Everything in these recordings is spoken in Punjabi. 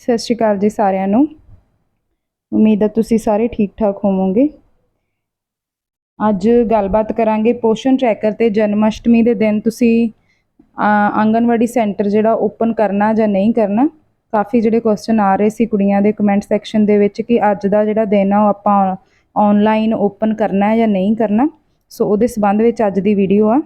ਸਤਿ ਸ਼੍ਰੀ ਅਕਾਲ ਜੀ ਸਾਰਿਆਂ ਨੂੰ। ਉਮੀਦ ਹੈ ਤੁਸੀਂ ਸਾਰੇ ਠੀਕ ਠਾਕ ਹੋਵੋਗੇ। ਅੱਜ ਗੱਲਬਾਤ ਕਰਾਂਗੇ ਪੋਸ਼ਨ ਟਰੈਕਰ ਤੇ ਜਨਮ ਅਸ਼ਟਮੀ ਦੇ ਦਿਨ। ਤੁਸੀਂ ਅ, ਆਂਗਣਵਾੜੀ ਸੈਂਟਰ ਜਿਹੜਾ ਓਪਨ ਕਰਨਾ ਜਾਂ ਨਹੀਂ ਕਰਨਾ ਕਾਫੀ ਜਿਹੜੇ ਕੁਐਸਚਨ ਆ ਰਹੇ ਸੀ ਕੁੜੀਆਂ ਦੇ ਕਮੈਂਟ ਸੈਕਸ਼ਨ ਦੇ ਵਿੱਚ ਕਿ ਅੱਜ ਦਾ ਜਿਹੜਾ ਦਿਨ ਆ ਉਹ ਆਪਾਂ ਆਨਲਾਈਨ ਓਪਨ ਕਰਨਾ ਹੈ ਜਾਂ ਨਹੀਂ ਕਰਨਾ। ਸੋ ਉਹਦੇ ਸਬੰਧ ਵਿੱਚ ਅੱਜ ਦੀ ਵੀਡੀਓ ਆ।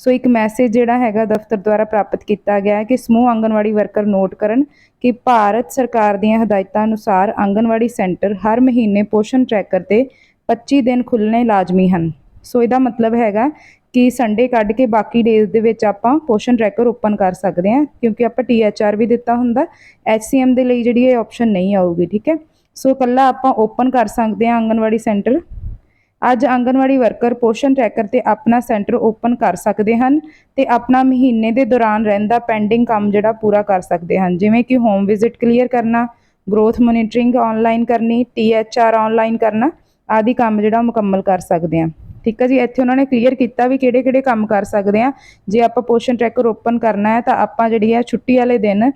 ਸੋ ਇੱਕ ਮੈਸੇਜ ਜਿਹੜਾ ਹੈਗਾ ਦਫ਼ਤਰ ਦੁਆਰਾ ਪ੍ਰਾਪਤ ਕੀਤਾ ਗਿਆ ਹੈ ਕਿ ਸਮੂਹ ਆਂਗਣਵਾੜੀ ਵਰਕਰ ਨੋਟ ਕਰਨ ਕਿ ਭਾਰਤ ਸਰਕਾਰ ਦੀਆਂ ਹਦਾਇਤਾਂ ਅਨੁਸਾਰ ਆਂਗਣਵਾੜੀ ਸੈਂਟਰ ਹਰ ਮਹੀਨੇ ਪੋਸ਼ਣ ਟਰੈਕਰ ਤੇ 25 ਦਿਨ ਖੁੱਲ੍ਹਣੇ ਲਾਜ਼ਮੀ ਹਨ। ਸੋ ਇਹਦਾ ਮਤਲਬ ਹੈਗਾ ਕਿ ਸੰਡੇ ਕੱਢ ਕੇ ਬਾਕੀ ਡੇਜ਼ ਦੇ ਵਿੱਚ ਆਪਾਂ ਪੋਸ਼ਨ ਟਰੈਕਰ ਓਪਨ ਕਰ ਸਕਦੇ ਹਾਂ, ਕਿਉਂਕਿ ਆਪਾਂ ਟੀਐਚਆਰ ਵੀ ਦਿੱਤਾ ਹੁੰਦਾ ਐਚਸੀਐਮ ਦੇ ਲਈ ਜਿਹੜੀ ਇਹ ਆਪਸ਼ਨ ਨਹੀਂ ਆਊਗੀ, ਠੀਕ ਹੈ? ਸੋ ਕੱਲਾ ਆਪਾਂ ਓਪਨ ਕਰ ਸਕਦੇ ਹਾਂ ਆਂਗਣਵਾੜੀ ਸੈਂਟਰ। ਅੱਜ ਆਂਗਣਵਾੜੀ ਵਰਕਰ ਪੋਸ਼ਣ ਟਰੈਕਰ ਤੇ ਆਪਣਾ ਸੈਂਟਰ ਓਪਨ ਕਰ ਸਕਦੇ ਹਨ ਤੇ ਆਪਣਾ ਮਹੀਨੇ ਦੇ ਦੌਰਾਨ ਰਹਿੰਦਾ ਪੈਂਡਿੰਗ ਕੰਮ ਜਿਹੜਾ ਪੂਰਾ ਕਰ ਸਕਦੇ ਹਨ। ਜਿਵੇਂ ਕਿ ਹੋਮ ਵਿਜ਼ਿਟ ਕਲੀਅਰ ਕਰਨਾ ਗਰੋਥ ਮੋਨੀਟਰਿੰਗ ਆਨਲਾਈਨ ਕਰਨੀ ਟੀਐਚਆਰ ਆਨਲਾਈਨ ਕਰਨਾ ਆਦਿ ਕੰਮ ਜਿਹੜਾ ਮੁਕੰਮਲ ਕਰ ਸਕਦੇ ਹਾਂ। ਠੀਕ ਹੈ ਜੀ, ਇੱਥੇ ਉਹਨਾਂ ਨੇ ਕਲੀਅਰ ਕੀਤਾ ਵੀ ਕਿਹੜੇ ਕਿਹੜੇ ਕੰਮ ਕਰ ਸਕਦੇ ਆ। ਜੇ ਆਪਾਂ ਪੋਸ਼ਣ ਟਰੈਕਰ ਓਪਨ ਕਰਨਾ ਹੈ ਤਾਂ ਆਪਾਂ ਜਿਹੜੀ ਆ ਛੁੱਟੀ ਵਾਲੇ ਦਿਨ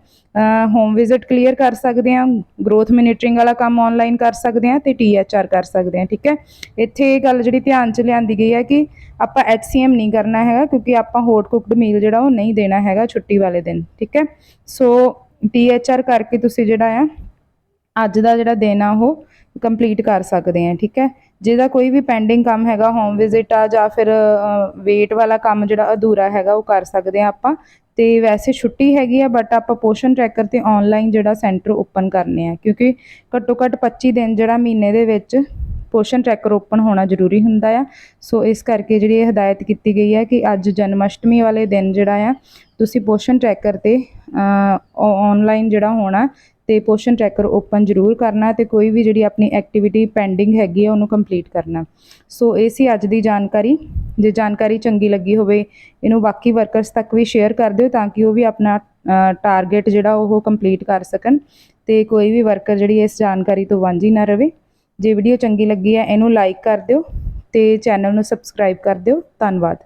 ਹੋਮ ਵਿਜ਼ਿਟ ਕਲੀਅਰ ਕਰ ਸਕਦੇ ਆ ਗਰੋਥ ਮੋਨੀਟਰਿੰਗ ਵਾਲਾ ਕੰਮ ਆਨਲਾਈਨ ਕਰ ਸਕਦੇ ਆ ਤੇ ਟੀਐਚਆਰ ਕਰ ਸਕਦੇ ਆ ਠੀਕ ਹੈ। ਇੱਥੇ ਇਹ ਗੱਲ ਜਿਹੜੀ ਧਿਆਨ ਚ ਲਿਆਂਦੀ ਗਈ ਹੈ ਕਿ ਆਪਾਂ ਐਚਸੀਐਮ ਨਹੀਂ ਕਰਨਾ ਹੈਗਾ ਕਿਉਂਕਿ ਆਪਾਂ ਹੌਟ ਕੁਕਡ ਮੀਲ ਜਿਹੜਾ ਉਹ ਨਹੀਂ ਦੇਣਾ ਹੈਗਾ ਛੁੱਟੀ ਵਾਲੇ ਦਿਨ, ਠੀਕ ਹੈ। ਸੋ ਟੀਐਚਆਰ ਕਰਕੇ ਤੁਸੀਂ ਜਿਹੜਾ ਆ ਅੱਜ ਦਾ ਜਿਹੜਾ ਦਿਨ ਆ ਉਹ ਕੰਪਲੀਟ ਕਰ ਸਕਦੇ ਆ ਠੀਕ ਹੈ? ਜਿਹਦਾ ਕੋਈ ਵੀ ਪੈਂਡਿੰਗ ਕੰਮ ਹੈਗਾ ਹੋਮ ਵਿਜ਼ਿਟ ਆ ਜਾਂ ਫਿਰ ਵੇਟ ਵਾਲਾ ਕੰਮ ਜਿਹੜਾ ਅਧੂਰਾ ਹੈਗਾ, ਉਹ ਕਰ ਸਕਦੇ ਆ ਆਪਾਂ। ਤੇ ਵੈਸੇ ਛੁੱਟੀ ਹੈਗੀ ਆ ਬਟ ਆਪਾਂ ਪੋਸ਼ਨ ਟਰੈਕਰ ਤੇ ਆਨਲਾਈਨ ਜਿਹੜਾ ਸੈਂਟਰ ਓਪਨ ਕਰਨੇ ਆ, ਕਿਉਂਕਿ ਘੱਟੋ ਘੱਟ 25 ਦਿਨ ਜਿਹੜਾ ਮਹੀਨੇ ਦੇ ਵਿੱਚ ਪੋਸ਼ਨ ਟਰੈਕਰ ਓਪਨ ਹੋਣਾ ਜ਼ਰੂਰੀ ਹੁੰਦਾ ਆ। ਸੋ ਇਸ ਕਰਕੇ ਜਿਹੜੀ ਇਹ ਹਦਾਇਤ ਕੀਤੀ ਗਈ ਹੈ ਕਿ ਅੱਜ ਜਨਮ ਅਸ਼ਟਮੀ ਵਾਲੇ ਦਿਨ ਜਿਹੜਾ ਆ, ਤੁਸੀਂ ਪੋਸ਼ਨ ਟਰੈਕਰ ਤੇ ਆਨਲਾਈਨ ਜਿਹੜਾ ਹੋਣਾ ਤੇ ਪੋਸ਼ਨ ਟਰੈਕਰ ਓਪਨ ਜ਼ਰੂਰ ਕਰਨਾ ਤੇ ਕੋਈ ਵੀ ਜਿਹੜੀ ਆਪਣੀ ਐਕਟੀਵਿਟੀ ਪੈਂਡਿੰਗ ਹੈਗੀ ਆ, ਉਹਨੂੰ ਕੰਪਲੀਟ ਕਰਨਾ। ਸੋ ਇਹ ਸੀ ਅੱਜ ਦੀ ਜਾਣਕਾਰੀ। ਜੇ ਜਾਣਕਾਰੀ ਚੰਗੀ ਲੱਗੀ ਹੋਵੇ, ਇਹਨੂੰ ਬਾਕੀ ਵਰਕਰਸ ਤੱਕ ਵੀ ਸ਼ੇਅਰ ਕਰ ਦਿਓ ਤਾਂ ਕਿ ਉਹ ਵੀ ਆਪਣਾ ਟਾਰਗੇਟ ਜਿਹੜਾ ਉਹ ਕੰਪਲੀਟ ਕਰ ਸਕਣ ਤੇ ਕੋਈ ਵੀ ਵਰਕਰ ਜਿਹੜੀ ਇਸ ਜਾਣਕਾਰੀ ਤੋਂ ਵਾਂਝੀ ਨਾ ਰਵੇ। ਜੇ ਵੀਡੀਓ ਚੰਗੀ ਲੱਗੀ ਹੈ, ਇਹਨੂੰ ਲਾਈਕ ਕਰ ਦਿਓ ਤੇ ਚੈਨਲ ਨੂੰ ਸਬਸਕ੍ਰਾਈਬ ਕਰ ਦਿਓ। ਧੰਨਵਾਦ।